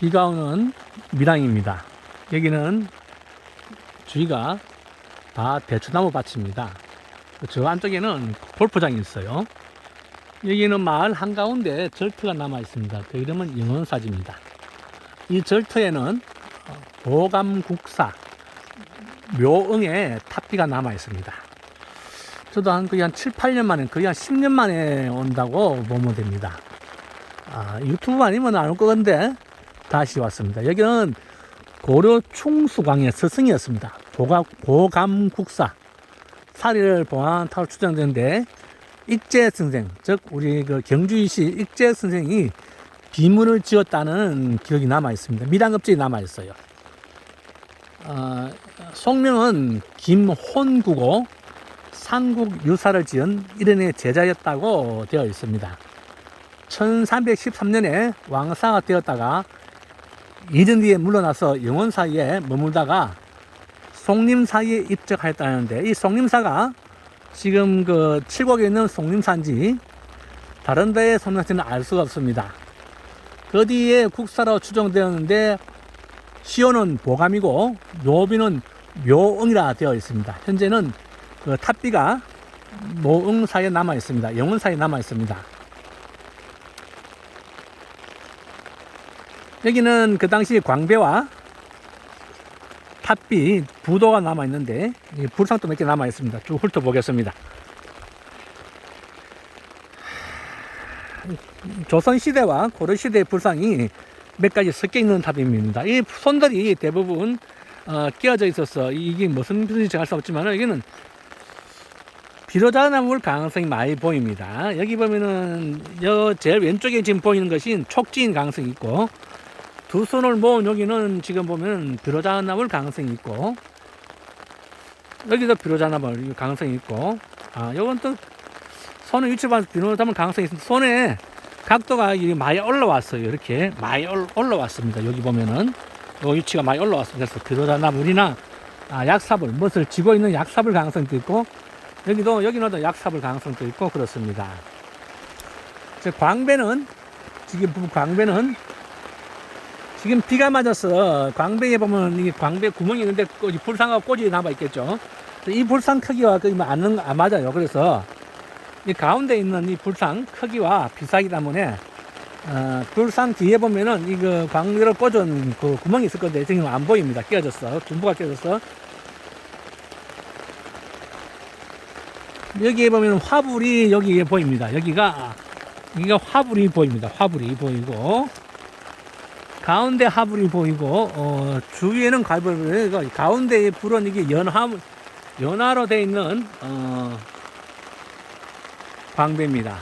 비가 오는 밀항입니다. 여기는 주위가 다 대추나무 밭입니다. 저 안쪽에는 골프장이 있어요. 여기는 마을 한가운데 절터가 남아 있습니다. 그 이름은 영원사지입니다. 이 절터에는 어, 보감국사 묘응의 탑비가 남아 있습니다. 저도 한 거의 한 7, 8년 만에 거의 한 10년 만에 온다고 보면 됩니다. 아, 유튜브 아니면 안 올 건데 다시 왔습니다. 여기는 고려 충수광의 스승이었습니다. 보감, 보감국사 사리를 봉한 타로 추정되는데 익재 선생, 즉 우리 그 경주이시 익재 선생이 비문을 지었다는 기억이 남아 있습니다. 미당업적이 남아 있어요. 어, 송명은 김혼구고 삼국 유사를 지은 일인의 제자였다고 되어 있습니다. 1313년에 왕사가 되었다가 2년 뒤에 물러나서 영원 사이에 머물다가 송림사에 입적하였다는데 이 송림사가 지금 그 칠곡에 있는 송림사인지 다른 데에 섬나지는 알 수가 없습니다. 그 뒤에 국사로 추정되었는데 시호는 보감이고 묘비는 묘응이라 되어 있습니다. 현재는 그 탑비가 모응사에 남아 있습니다. 영원사에 남아 있습니다. 여기는 그 당시 광배와 탑비 부도가 남아 있는데 이 불상도 몇 개 남아 있습니다. 쭉 훑어보겠습니다. 조선 시대와 고려 시대의 불상이 몇 가지 섞여 있는 탑입니다. 이 손들이 대부분 어, 끼어져 있어서 이게 무슨 뜻인지 알수 없지만 여기는 비로자나물 가능성이 많이 보입니다. 여기 보면은 여 제일 왼쪽에 지금 보이는 것이 촉지인 가능성이 있고 두 손을 모은 여기는 지금 보면 비로자나물 가능성이 있고 여기도 비로자나물 가능성이 있고 아 요건 또 손의 위치 봐서 비로자나물 가능성이 있습니다. 손에 각도가 이 많이 올라왔어요. 이렇게 많이 올- 올라왔습니다. 여기 보면은 요 위치가 많이 올라왔습니다. 그래서 비로자 나물이나 아, 약삽을 무엇을 쥐고 있는 약삽을 가능성도 있고 여기도 여기는 약삽을 가능성도 있고 그렇습니다. 저 광배는 지금 부- 광배는 지금 비가 맞아서 광배에 보면 이게 광배 구멍이 있는데 그 불상과 꼬지 남아 있겠죠. 이 불상 크기와 거의 뭐 안, 안 맞아요. 그래서 이 가운데 있는 이 불상 크기와 비싸기 때문에 어, 불상 뒤에 보면은 이거 광배를 꽂은 그 구멍이 있을 건데 지금 안 보입니다. 끼어졌어. 중부가 끼어졌어. 여기에 보면 화불이 여기에 보입니다. 여기가 여기가 화불이 보입니다. 화불이 보이고 가운데 화불이 보이고 어, 주위에는 갈불이 가운데의 불은 이게 연화 연화로 되어 있는 어, 광배입니다.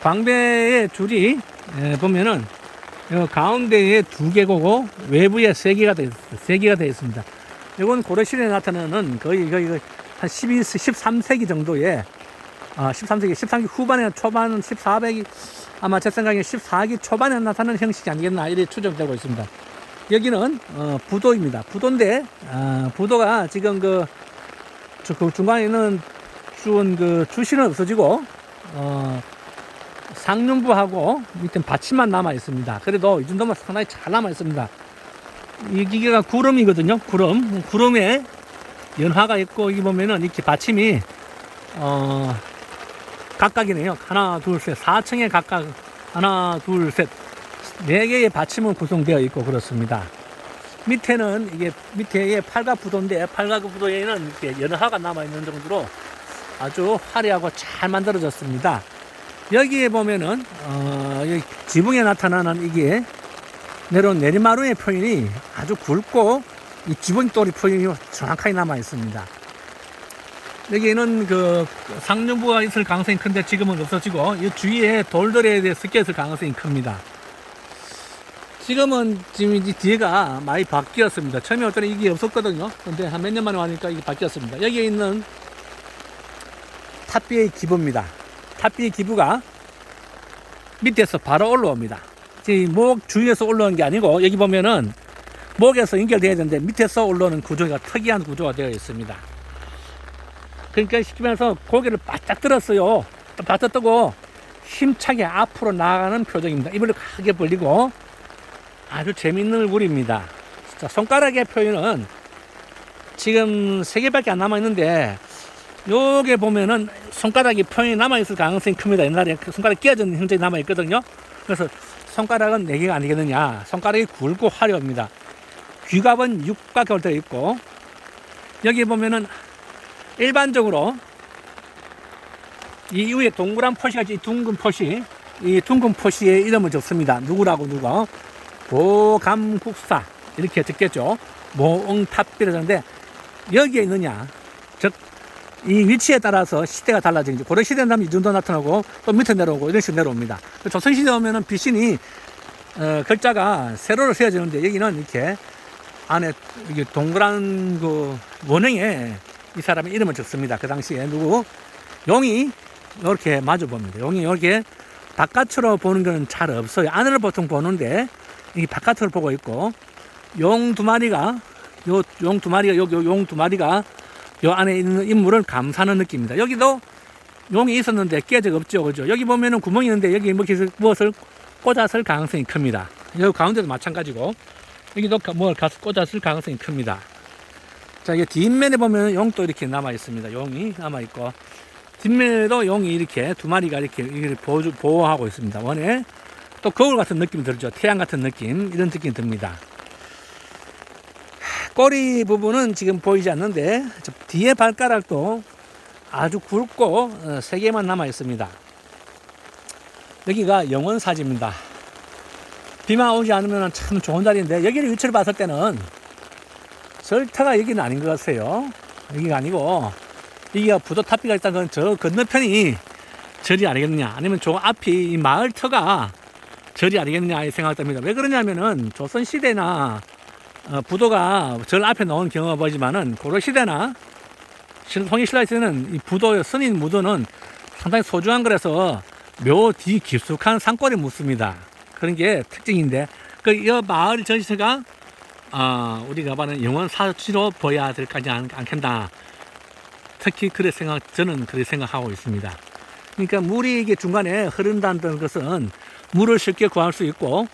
광배의 줄이 에, 보면은 요 가운데에 두 개고 외부에 세 개가 되어 세 개가 되어 있습니다. 이건 고려시대에 나타나는 거의 거의 한 12, 13세기 정도에 아, 13세기, 13세기 후반에 초반 14세기 아마 제 생각에 14기 초반에 나타나는 형식이 아니겠나 이렇게 추정되고 있습니다. 여기는 어, 부도입니다. 부도인데 아, 부도가 지금 그, 주- 그 중간에 있는 준그 주시는 없어지고 어, 상륜부하고 밑에 받침만 남아 있습니다. 그래도 이 정도면 상당히 잘 남아 있습니다. 이 기계가 구름이거든요. 구름. 구름에 연화가 있고 여기 보면은 이렇게 받침이 어 각각이네요. 하나, 둘, 셋, 4층에 각각 하나, 둘, 셋, 네 개의 받침은 구성되어 있고 그렇습니다. 밑에는 이게 밑에 팔각 부도인데 팔각 부도에는 이렇게 연화가 남아 있는 정도로 아주 화려하고 잘 만들어졌습니다. 여기에 보면은 어, 지붕에 나타나는 이게 내려온 내리마루의 표현이 아주 굵고 이 지붕돌이 표현이 정확하게 남아 있습니다. 여기는 그 상류부가 있을 가능성이 큰데 지금은 없어지고 이 주위에 돌들에 대해 섞여 있을 가능성이 큽니다. 지금은 지금 이 뒤에가 많이 바뀌었습니다. 처음에 올 때는 이게 없었거든요. 근데 한 몇 년 만에 와니까 이게 바뀌었습니다. 여기에 있는 탑비의 기부입니다. 탑비의 기부가 밑에서 바로 올라옵니다. 지금 목 주위에서 올라오는 게 아니고 여기 보면은 목에서 연결되어야 되는데 밑에서 올라오는 구조가 특이한 구조가 되어 있습니다. 그러니까 말해서 고개를 바짝 들었어요. 바짝 뜨고 힘차게 앞으로 나가는 표정입니다. 입을 크게 벌리고 아주 재밌는 물입니다. 자, 손가락의 표현은 지금 세 개밖에 안 남아 있는데 요게 보면은 손가락이 표현이 남아 있을 가능성이 큽니다. 옛날에 그 손가락 끼어진 형태이 남아 있거든요. 그래서 손가락은 네 개가 아니겠느냐. 손가락이 굵고 화려합니다. 귀갑은 되어 있고 여기 보면은 일반적으로 이 위에 동그란 표시가 이 둥근 표시 이 둥근 표시에 이름을 적습니다. 누구라고 누가 보감국사 이렇게 적겠죠. 모응탑비라는데 여기에 있느냐 즉 이 위치에 따라서 시대가 거죠. 고려 시대는 하면 이 정도 나타나고 또 밑에 내려오고 이런 식으로 내려옵니다. 조선 시대 오면은 비신이 어, 글자가 세로로 세워지는데 여기는 이렇게 안에 이게 동그란 그 원형에 이 사람의 이름을 적습니다. 그 당시에 누구 용이 이렇게 마주 봅니다. 용이 이렇게 바깥으로 보는 건 잘 없어요. 안으로 보통 보는데 이 바깥으로 보고 있고 용 두 마리가 요 용 두 마리가 요용 두 마리가 요 안에 있는 인물을 감사하는 느낌입니다. 여기도 용이 있었는데 깨적 없죠, 그죠? 여기 보면은 구멍이 있는데 여기 뭐 무엇을, 꽂았을 가능성이 큽니다. 여기 가운데도 마찬가지고 여기도 가- 뭘 가서 꽂았을 가능성이 큽니다. 자, 이게 뒷면에 보면 용도 이렇게 남아 있습니다. 용이 남아 있고 뒷면에도 용이 이렇게 두 마리가 이렇게 이렇게 보호, 보호 하고 있습니다. 원에 또 거울 같은 느낌이 들죠. 태양 같은 느낌 이런 느낌이 듭니다. 꼬리 부분은 지금 보이지 않는데 저 뒤에 발가락도 아주 굵고 어, 세 개만 남아 있습니다. 여기가 영원 사지입니다. 비만 오지 않으면 참 좋은 자리인데 여기를 위치를 봤을 때는 절타가 여기는 아닌 것 같아요. 여기가 아니고 여기가 부도 탑비가 있다는 건 저 건너편이 절이 아니겠느냐 아니면 저 앞이 이 마을 터가 절이 아니겠느냐 이 생각됩니다. 왜 그러냐면은 조선 시대나 어, 부도가 절 앞에 나온 경우가 보지만은 고려 시대나 신- 송익신라 시대는 이 부도 선인 무도는 상당히 소중한 거라서 묘 뒤 깊숙한 산골에 묻습니다. 그런 게 특징인데 그 이 마을 전체가 아 우리가 말하는 영원 사지로 보여야 될 거지 않- 않겠나. 특히 그래 생각 저는 그렇게 생각하고 있습니다. 그러니까 물이 이게 중간에 흐른다는 것은 물을 쉽게 구할 수 있고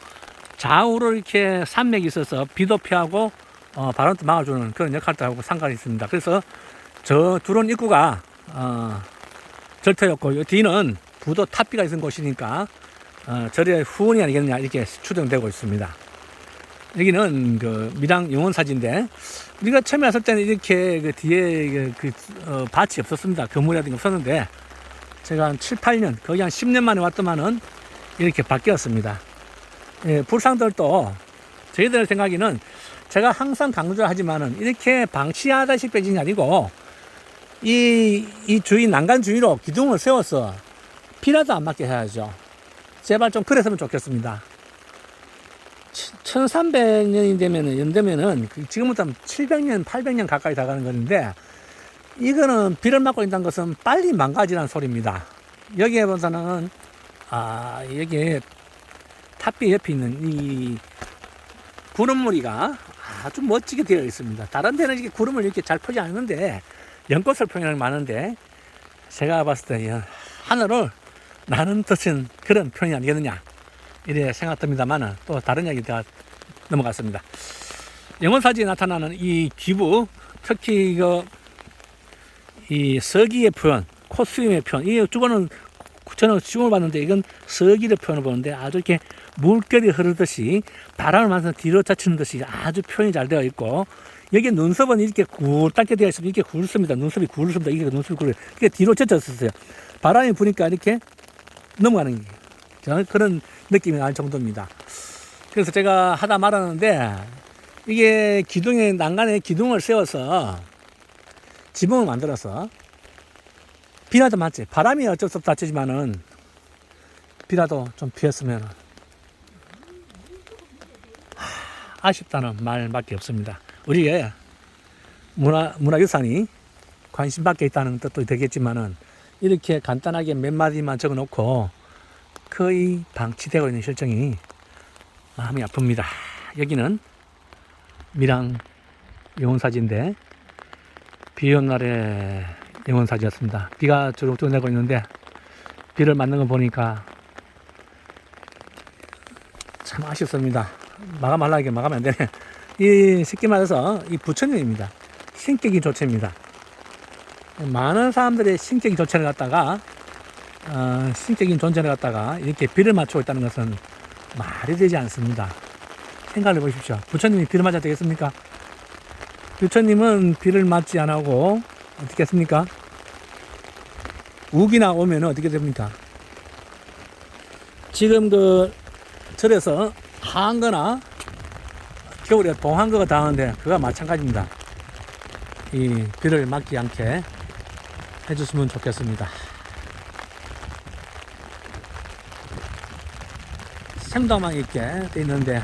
좌우로 이렇게 산맥이 있어서 비도 피하고 어, 바람도 막아주는 그런 역할도 하고 상관이 있습니다. 그래서 저 두론 입구가 어, 절터였고 이 뒤는 부도 탑비가 있는 곳이니까 어, 절의 후원이 아니겠느냐 이렇게 추정되고 있습니다. 여기는 그 밀양 영원사지인데 우리가 처음에 왔을 때는 이렇게 그 뒤에 그, 그 어, 밭이 없었습니다. 건물이라든가 없었는데 제가 한 7, 8년 거의 한 10년 만에 왔더만은 이렇게 바뀌었습니다. 예, 불상들도 저희들 생각에는 제가 항상 강조를 하지만은 이렇게 방치하다시피 게 아니고 이, 이 주위 난간 주위로 기둥을 세워서 피라도 안 맞게 해야죠. 제발 좀 그랬으면 좋겠습니다. 1300년이 되면은, 연되면은, 그 지금부터 700년, 800년 가까이 다 가는 건데, 이거는 비를 맞고 있다는 것은 빨리 망가지라는 소리입니다. 여기에 보서는, 아, 여기에 탑비 옆에 있는 이 구름무리가 아주 멋지게 되어 있습니다. 다른 데는 이렇게 구름을 이렇게 잘 펴지 않는데, 연꽃을 게 많은데, 제가 봤을 때, 이 하늘을 나는 뜻은 그런 표현이 아니겠느냐. 이래 생각됩니다만은 또 다른 이야기가 넘어갔습니다. 영원사지에 나타나는 이 기부, 특히 이거 이 서기의 표현, 코스튬의 표현, 이 주거는 저는 시공을 봤는데 이건 서기의 표현을 보는데 아주 이렇게 물결이 흐르듯이 바람을 맞아서 뒤로 젖히는 듯이 아주 표현이 잘 되어 있고 여기 눈썹은 이렇게 굴딱게 되어 있으면 이렇게 굵습니다. 눈썹이 굵습니다. 이게 눈썹이 굵어요. 이게 뒤로 젖혔었어요. 바람이 부니까 이렇게 넘어가는 게 저는 그런 느낌이 날 정도입니다. 그래서 제가 하다 말았는데 이게 기둥에 난간에 기둥을 세워서 지붕을 만들어서 비라도 맞지 바람이 어쩔 수 없다 치지만은 비라도 좀 피었으면 아쉽다는 말밖에 없습니다. 우리의 문화 문화유산이 관심 밖에 있다는 뜻도 되겠지만은 이렇게 간단하게 몇 마디만 적어놓고 거의 방치되고 있는 실정이 마음이 아픕니다. 여기는 밀양 영혼사지인데 비 오는 날에 영혼사지였습니다. 비가 주룩주룩 내고 있는데 비를 맞는 거 보니까 참 아쉽습니다. 마감하려게 마감이 안 되네. 이 쉽게 말해서 이 부처님입니다. 신격이 조체입니다. 많은 사람들의 신격이 조체를 갖다가 어, 신격인 존재를 갖다가 이렇게 비를 맞추고 있다는 것은 말이 되지 않습니다. 생각을 해보십시오. 부처님이 비를 맞아도 되겠습니까? 부처님은 비를 맞지 안 하고 어떻게 했습니까? 우기나 오면 어떻게 됩니까? 지금 그 절에서 하한 거나 겨울에 동한 거가 당하는데 그가 마찬가지입니다. 이 비를 맞지 않게 해줬으면 좋겠습니다. 생도만 있게 돼 있는데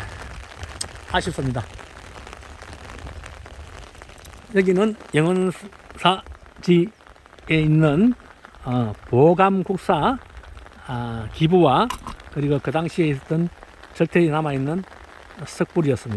아쉽습니다. 여기는 영원사지에 있는 어, 보감국사 아, 기부와 그리고 그 당시에 있었던 절대에 남아있는 석불이었습니다.